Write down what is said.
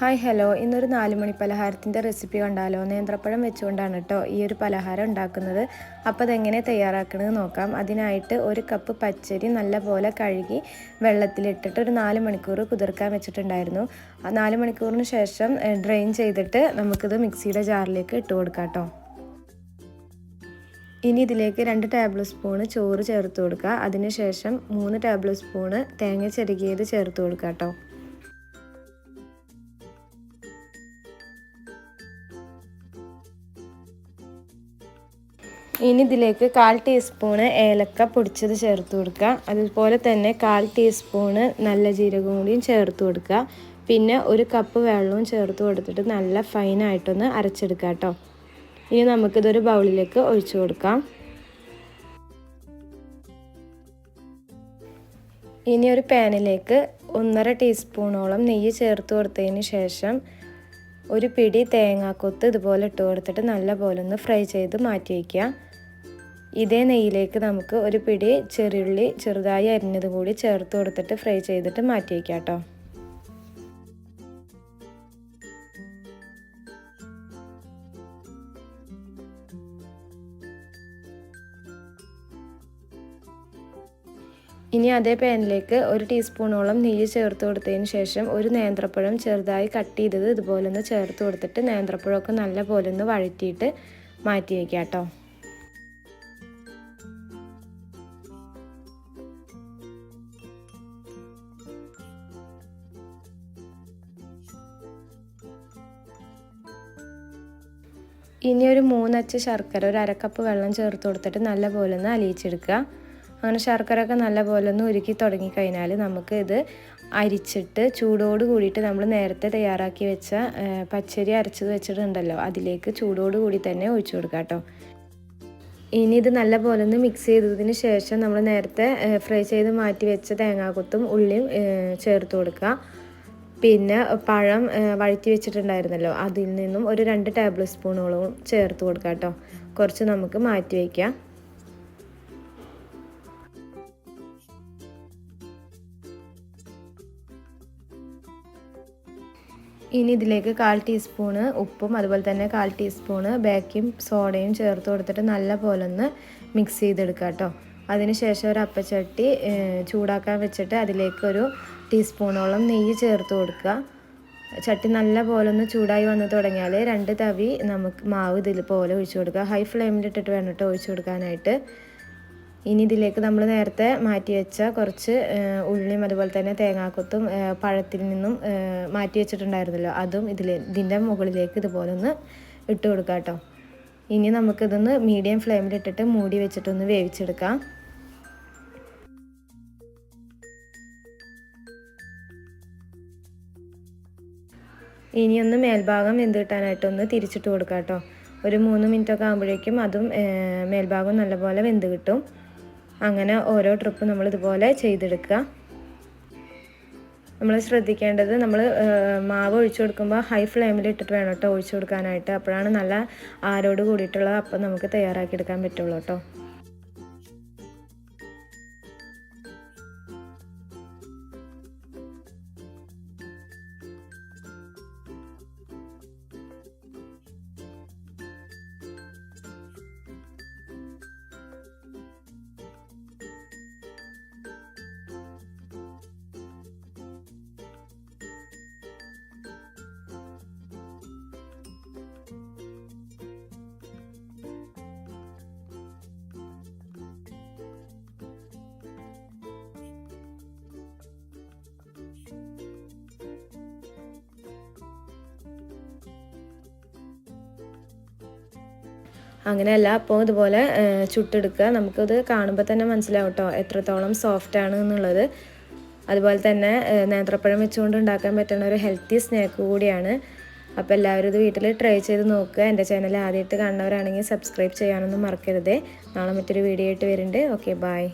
Hi hello. ഇന്നൊരു നാല് മണി പലഹാരത്തിന്റെ recipe കണ്ടാലോ? നേന്ത്രപ്പഴം വെച്ചുകൊണ്ടാണ് കേട്ടോ ഈ ഒരു പലഹാരം ഉണ്ടാക്കുന്നത്. അപ്പോൾ അതെങ്ങനെ തയ്യാറാക്കണമെന്ന് നോക്കാം. അതിനായിട്ട് ഒരു കപ്പ് പച്ചരി നല്ലപോലെ കഴുകി വെള്ളത്തിലിട്ടിട്ട് ഒരു നാല് മണിക്കൂർ കുതിർക്കാൻ വെച്ചിട്ടുണ്ടായിരുന്നു. ആ നാല് മണിക്കൂറിന് ശേഷം ഡ്രെയിൻ ചെയ്തിട്ട് നമുക്കിത് മിക്സിയുടെ ജാറിലേക്ക് ഇട്ട് കൊടുക്കാം കേട്ടോ ഇനി ഇതിലേക്ക് രണ്ട് ടേബിൾ സ്പൂണ് ചോറ് ചേർത്ത് കൊടുക്കുക അതിനുശേഷം മൂന്ന് ടേബിൾ സ്പൂണ് തേങ്ങ ചെറുകിയത് ചേർത്ത് കൊടുക്കുക കേട്ടോ ഇനി ഇതിലേക്ക് കാൽ ടീസ്പൂണ് ഏലക്ക പൊടിച്ചത് ചേർത്ത് കൊടുക്കുക. അതുപോലെ തന്നെ കാൽ ടീസ്പൂണ് നല്ല ജീരകം കൂടിയും ചേർത്ത് കൊടുക്കുക. പിന്നെ ഒരു കപ്പ് വെള്ളവും ചേർത്ത് കൊടുത്തിട്ട് നല്ല ഫൈനായിട്ടൊന്ന് അരച്ചെടുക്കുക കേട്ടോ. ഇനി നമുക്കിതൊരു ബൗളിലേക്ക് ഒഴിച്ചു കൊടുക്കാം. ഇനി ഒരു പാനിലേക്ക് ഒന്നര ടീസ്പൂണോളം നെയ്യ് ചേർത്ത് കൊടുത്തതിന് ശേഷം ഒരു പിടി തേങ്ങാക്കൊത്ത് ഇതുപോലെ ഇട്ട് കൊടുത്തിട്ട് നല്ല പോലെ ഒന്ന് ഫ്രൈ ചെയ്ത് മാറ്റി വയ്ക്കുക. ഇതേ നെയ്യിലേക്ക് നമുക്ക് ഒരു പിടി ചെറിയുള്ളി ചെറുതായി അരിഞ്ഞത് കൂടി ചേർത്ത് കൊടുത്തിട്ട് ഫ്രൈ ചെയ്തിട്ട് മാറ്റി വയ്ക്കാം കേട്ടോ. ഇനി അതേ പാനിലേക്ക് ഒരു ടീസ്പൂണോളം നെയ്യ് ചേർത്ത് കൊടുത്തതിന് ശേഷം ഒരു നേന്ത്രപ്പഴം ചെറുതായി കട്ട് ചെയ്തത് ഇതുപോലെ ഒന്ന് ചേർത്ത് കൊടുത്തിട്ട് നേന്ത്രപ്പഴമൊക്കെ നല്ല പോലെ ഒന്ന് വഴറ്റിയിട്ട് മാറ്റി വയ്ക്കാം കേട്ടോ. ഇനി ഒരു മൂന്നച്ച് ശർക്കര ഒരു അരക്കപ്പ് വെള്ളം ചേർത്ത് കൊടുത്തിട്ട് നല്ല പോലെ ഒന്ന് അലിയിച്ചെടുക്കുക. അങ്ങനെ ശർക്കര ഒക്കെ നല്ല പോലെ ഒന്ന് ഉരുക്കി തുടങ്ങിക്കഴിഞ്ഞാൽ നമുക്ക് ഇത് അരിച്ചിട്ട് ചൂടോട് കൂടിയിട്ട് നമ്മൾ നേരത്തെ തയ്യാറാക്കി വെച്ച പച്ചരി അരച്ചത് വെച്ചിട്ടുണ്ടല്ലോ അതിലേക്ക് ചൂടോട് കൂടി തന്നെ ഒഴിച്ചു കൊടുക്കുക കേട്ടോ. ഇനി ഇത് നല്ല പോലെ ഒന്ന് മിക്സ് ചെയ്തതിന് ശേഷം നമ്മൾ നേരത്തെ ഫ്രൈ ചെയ്ത് മാറ്റി വെച്ച തേങ്ങാക്കൊത്തും ഉള്ളിയും ചേർത്ത് കൊടുക്കുക. പിന്നെ പഴം വഴറ്റി വെച്ചിട്ടുണ്ടായിരുന്നല്ലോ. അതിൽ നിന്നും ഒരു രണ്ട് ടേബിൾ സ്പൂണോളം ചേർത്ത് കൊടുക്കാം കേട്ടോ കുറച്ച് നമുക്ക് മാറ്റി വയ്ക്കാം ഇനി ഇതിലേക്ക് കാൽ ടീസ്പൂണ് ഉപ്പും അതുപോലെ തന്നെ കാൽ ടീസ്പൂണ് ബേക്കിംഗ് സോഡയും ചേർത്ത് കൊടുത്തിട്ട് നല്ല പോലെ ഒന്ന് മിക്സ് ചെയ്തെടുക്കാം കേട്ടോ അതിനുശേഷം ഒരു അപ്പച്ചട്ടി ചൂടാക്കാൻ വെച്ചിട്ട് അതിലേക്കൊരു ടീസ്പൂണോളം നെയ്യ് ചേർത്ത് കൊടുക്കുക. ചട്ടി നല്ല പോലെ ഒന്ന് ചൂടായി വന്ന് തുടങ്ങിയാൽ രണ്ട് തവി നമുക്ക് മാവ് ഇതിൽ പോലെ ഒഴിച്ചു കൊടുക്കുക. ഹൈ ഫ്ലെയിമിൽ ഇട്ടിട്ട് വേണം കേട്ടോ ഒഴിച്ചു കൊടുക്കാനായിട്ട്. ഇനി ഇതിലേക്ക് നമ്മൾ നേരത്തെ മാറ്റി വെച്ച കുറച്ച് ഉള്ളിയും അതുപോലെ തന്നെ തേങ്ങാക്കൊത്തും പഴത്തിൽ നിന്നും മാറ്റി വെച്ചിട്ടുണ്ടായിരുന്നല്ലോ. അതും ഇതിൽ ഇതിന്റെ മുകളിലേക്ക് ഇതുപോലെ ഒന്ന് ഇട്ട് കൊടുക്കാം കേട്ടോ ഇനി നമുക്കിതൊന്ന് മീഡിയം ഫ്ലെയിമിൽ ഇട്ടിട്ട് മൂടി വെച്ചിട്ടൊന്ന് വേവിച്ചെടുക്കാം. ഇനിയൊന്ന് മേൽഭാഗം വെന്ത് കിട്ടാനായിട്ടൊന്ന് തിരിച്ചിട്ട് കൊടുക്കാം കേട്ടോ ഒരു മൂന്ന് മിനിറ്റൊക്കെ ആകുമ്പോഴേക്കും അതും മേൽഭാഗം നല്ലപോലെ വെന്ത് കിട്ടും അങ്ങനെ ഓരോ ട്രിപ്പ് നമ്മൾ ഇതുപോലെ ചെയ്തെടുക്കുക. നമ്മൾ ശ്രദ്ധിക്കേണ്ടത് നമ്മൾ മാവ് ഒഴിച്ചു കൊടുക്കുമ്പോൾ ഹൈ ഫ്ലെയിമിൽ ഇട്ടിട്ട് വേണം കേട്ടോ ഒഴിച്ചു കൊടുക്കാനായിട്ട്. അപ്പോഴാണ് നല്ല ആരോട് കൂടിയിട്ടുള്ള അപ്പം നമുക്ക് തയ്യാറാക്കിയെടുക്കാൻ പറ്റുള്ളൂ കേട്ടോ അങ്ങനെയല്ല അപ്പോൾ ഇതുപോലെ ചുട്ടെടുക്കുക. നമുക്കത് കാണുമ്പോൾ തന്നെ മനസ്സിലാവും കേട്ടോ എത്രത്തോളം സോഫ്റ്റ് ആണ് എന്നുള്ളത്. അതുപോലെ തന്നെ നേന്ത്രപ്പഴം വെച്ചുകൊണ്ട് ഉണ്ടാക്കാൻ പറ്റുന്ന ഒരു ഹെൽത്തി സ്നാക്ക് കൂടിയാണ്. അപ്പോൾ എല്ലാവരും ഇത് വീട്ടിൽ ട്രൈ ചെയ്ത് നോക്കുക. എന്റെ ചാനൽ ആദ്യമായിട്ട് കാണുന്നവരാണെങ്കിൽ സബ്സ്ക്രൈബ് ചെയ്യാനൊന്നും മറക്കരുതേ. നാളെ മറ്റൊരു വീഡിയോ ആയിട്ട് വരുന്നുണ്ട്. Okay bye